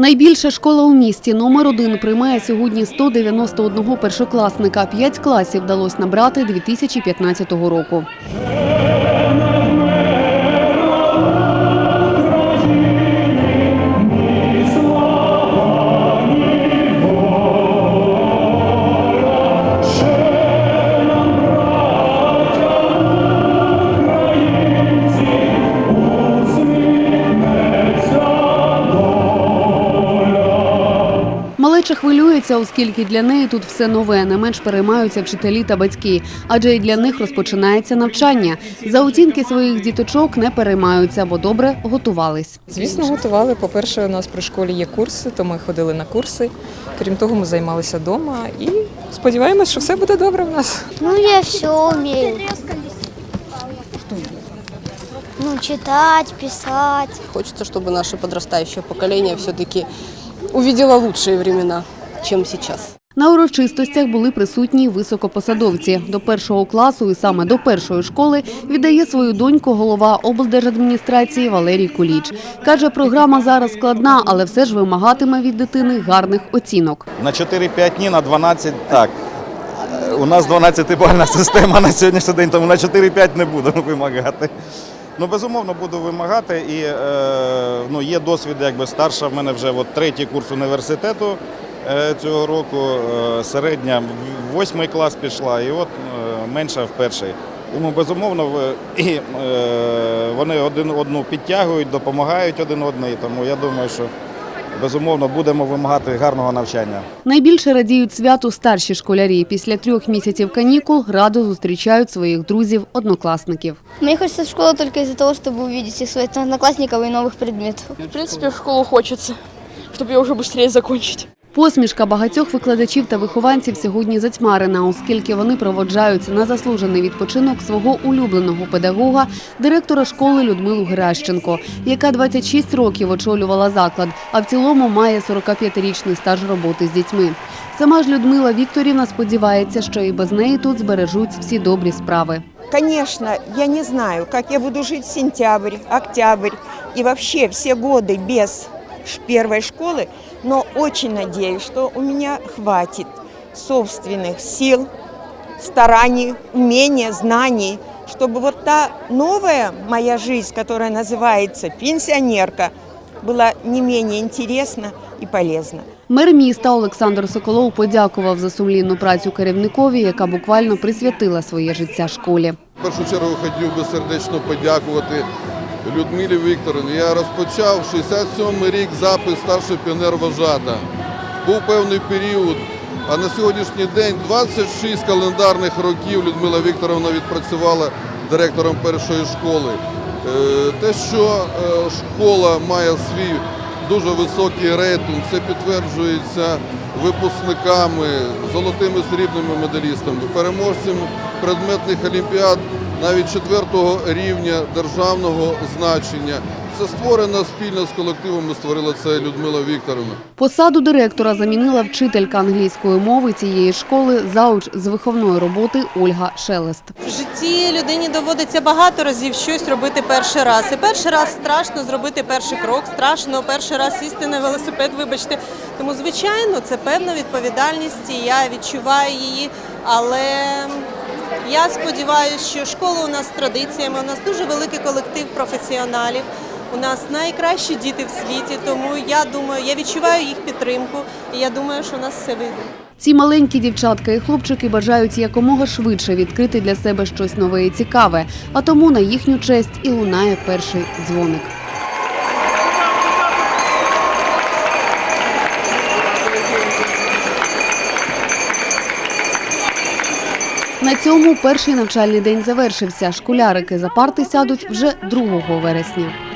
Найбільша школа у місті номер один приймає сьогодні 191 першокласника. П'ять класів вдалося набрати 2015 року. Хвилюється, оскільки для неї тут все нове. Не менш переймаються вчителі та батьки, адже і для них розпочинається навчання. За оцінки своїх діточок не переймаються, бо добре готувались. Звісно, готували. По-перше, у нас при школі є курси, то ми ходили на курси. Крім того, ми займалися вдома і сподіваємось, що все буде добре в нас. Ну, я все умею. Ну, читать, писать. Хочется, чтобы наше подрастающее поколение все-таки увидело лучшие времена, чем сейчас. На урочистостях були присутні високопосадовці. До першого класу і саме до першої школи віддає свою доньку голова облдержадміністрації Валерій Куліч. Каже, програма зараз складна, але все ж вимагатиме від дитини гарних оцінок. На 4-5 ні, на 12 так. У нас 12-бальна система на сьогоднішній день, тому на 4-5 не будемо вимагати. Ну, безумовно, буду вимагати. І е, ну, є досвід, якби старша в мене вже от, третій курс університету цього року, е, середня в восьмий клас пішла, і от е, менша в перший. Тому безумовно в- і, е, вони один одну підтягують, допомагають один одній. Тому я думаю, що безумовно будемо вимагати гарного навчання. Найбільше радіють святу старші школярі. Після трьох місяців канікул радо зустрічають своїх друзів-однокласників. Мне хочется в школу только из-за того, чтобы увидеть всех своих одноклассников и новых предметов. В принципе, в школу хочется, чтобы ее уже быстрее закончить. Посмішка багатьох викладачів та вихованців сьогодні затьмарена, оскільки вони проводжаються на заслужений відпочинок свого улюбленого педагога, директора школи Людмилу Геращенко, яка 26 років очолювала заклад, а в цілому має 45-річний стаж роботи з дітьми. Сама ж Людмила Вікторівна сподівається, що і без неї тут збережуть всі добрі справи. Конечно, я не знаю, как я буду жить сентябрь, октябрь и вообще все годы без первой школы, но очень надеюсь, что у меня хватит собственных сил, стараний, умения, знаний, чтобы вот та новая моя жизнь, которая называется пенсионерка, была не менее интересна и полезна. Мер міста Олександр Соколов подякував за сумлінну працю керівникові, яка буквально присвятила своє життя школі. В першу чергу хотів би сердечно подякувати Людмилі Вікторовні. Я розпочав 67-й рік запис старший піонер вожата. Був певний період, а на сьогоднішній день 26 календарних років Людмила Вікторовна відпрацювала директором першої школи. Е, Те, що е, школа має свій дуже високий рейтинг, це підтверджується випускниками, золотими срібними медалістами, переможцями предметних олімпіад навіть четвертого рівня державного значення. Це створено спільно з колективом. Створила це Людмила Вікторовна. Посаду директора замінила вчителька англійської мови цієї школи зауч з виховної роботи Ольга Шелест. В житті людині доводиться багато разів щось робити перший раз. І перший раз страшно зробити перший крок, страшно перший раз сісти на велосипед, вибачте. Тому, звичайно, це певна відповідальність, і я відчуваю її. Але я сподіваюся, що школа у нас з традиціями, у нас дуже великий колектив професіоналів. У нас найкращі діти в світі, тому я думаю, я відчуваю їх підтримку, і я думаю, що у нас все вийде. Ці маленькі дівчатка і хлопчики бажають якомога швидше відкрити для себе щось нове і цікаве, а тому на їхню честь і лунає перший дзвоник. На цьому перший навчальний день завершився. Школярики за парти сядуть вже 2 вересня.